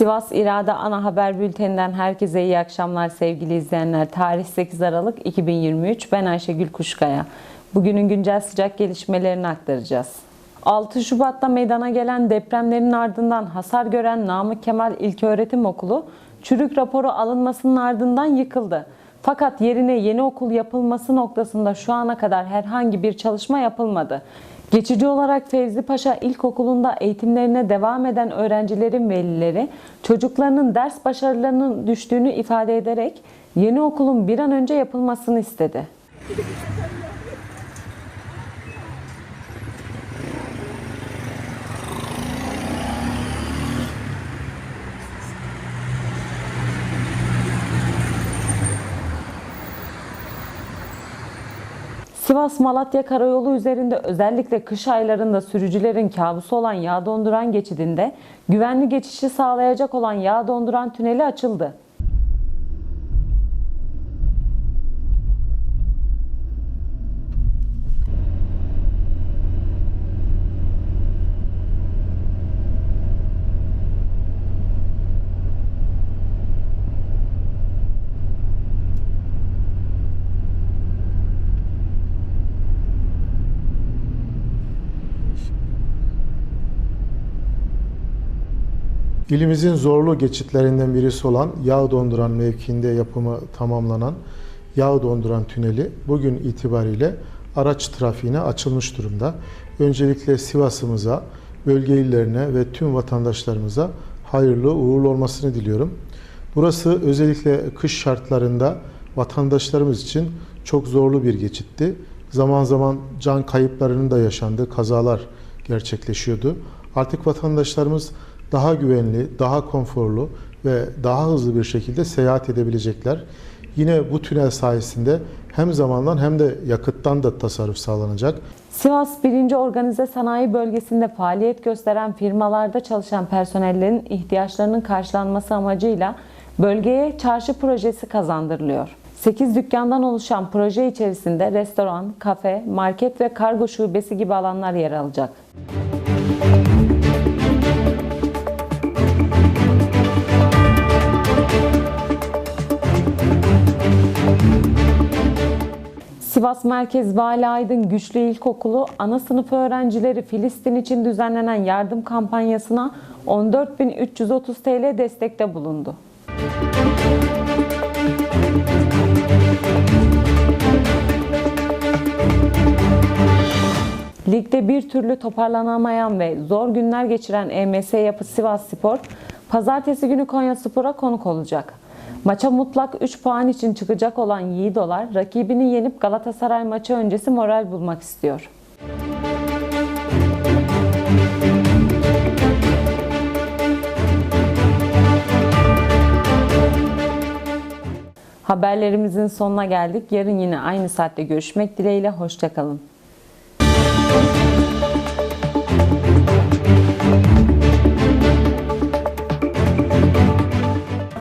Sivas İrade Ana Haber Bülteni'nden herkese iyi akşamlar sevgili izleyenler. Tarih 8 Aralık 2023. Ben Ayşegül Kuşkaya. Bugünün güncel sıcak gelişmelerini aktaracağız. 6 Şubat'ta meydana gelen depremlerin ardından hasar gören Namık Kemal İlköğretim Okulu çürük raporu alınmasının ardından yıkıldı. Fakat yerine yeni okul yapılması noktasında şu ana kadar herhangi bir çalışma yapılmadı. Geçici olarak Fevzi Paşa İlkokulu'nda eğitimlerine devam eden öğrencilerin velileri çocuklarının ders başarılarının düştüğünü ifade ederek yeni okulun bir an önce yapılmasını istedi. Sivas-Malatya Karayolu üzerinde özellikle kış aylarında sürücülerin kabusu olan yağ donduran geçidinde güvenli geçişi sağlayacak olan yağ donduran tüneli açıldı. İlimizin zorlu geçitlerinden birisi olan yağ donduran mevkiinde yapımı tamamlanan yağ donduran tüneli bugün itibariyle araç trafiğine açılmış durumda. Öncelikle Sivas'ımıza, bölge illerine ve tüm vatandaşlarımıza hayırlı uğurlu olmasını diliyorum. Burası özellikle kış şartlarında vatandaşlarımız için çok zorlu bir geçitti. Zaman zaman can kayıplarının da yaşandığı kazalar gerçekleşiyordu. Artık vatandaşlarımız daha güvenli, daha konforlu ve daha hızlı bir şekilde seyahat edebilecekler. Yine bu tünel sayesinde hem zamandan hem de yakıttan da tasarruf sağlanacak. Sivas 1. Organize Sanayi Bölgesi'nde faaliyet gösteren firmalarda çalışan personellerin ihtiyaçlarının karşılanması amacıyla bölgeye çarşı projesi kazandırılıyor. 8 dükkandan oluşan proje içerisinde restoran, kafe, market ve kargo şubesi gibi alanlar yer alacak. Sivas Merkez Vali Aydın Güçlü İlkokulu ana sınıf öğrencileri Filistin için düzenlenen yardım kampanyasına 14.330 TL destekte bulundu. Ligde bir türlü toparlanamayan ve zor günler geçiren EMS Yapı Sivas Spor, pazartesi günü Konya Spor'a konuk olacak. Maça mutlak 3 puan için çıkacak olan Yiğidolar, rakibini yenip Galatasaray maçı öncesi moral bulmak istiyor. Haberlerimizin sonuna geldik. Yarın yine aynı saatte görüşmek dileğiyle. Hoşçakalın.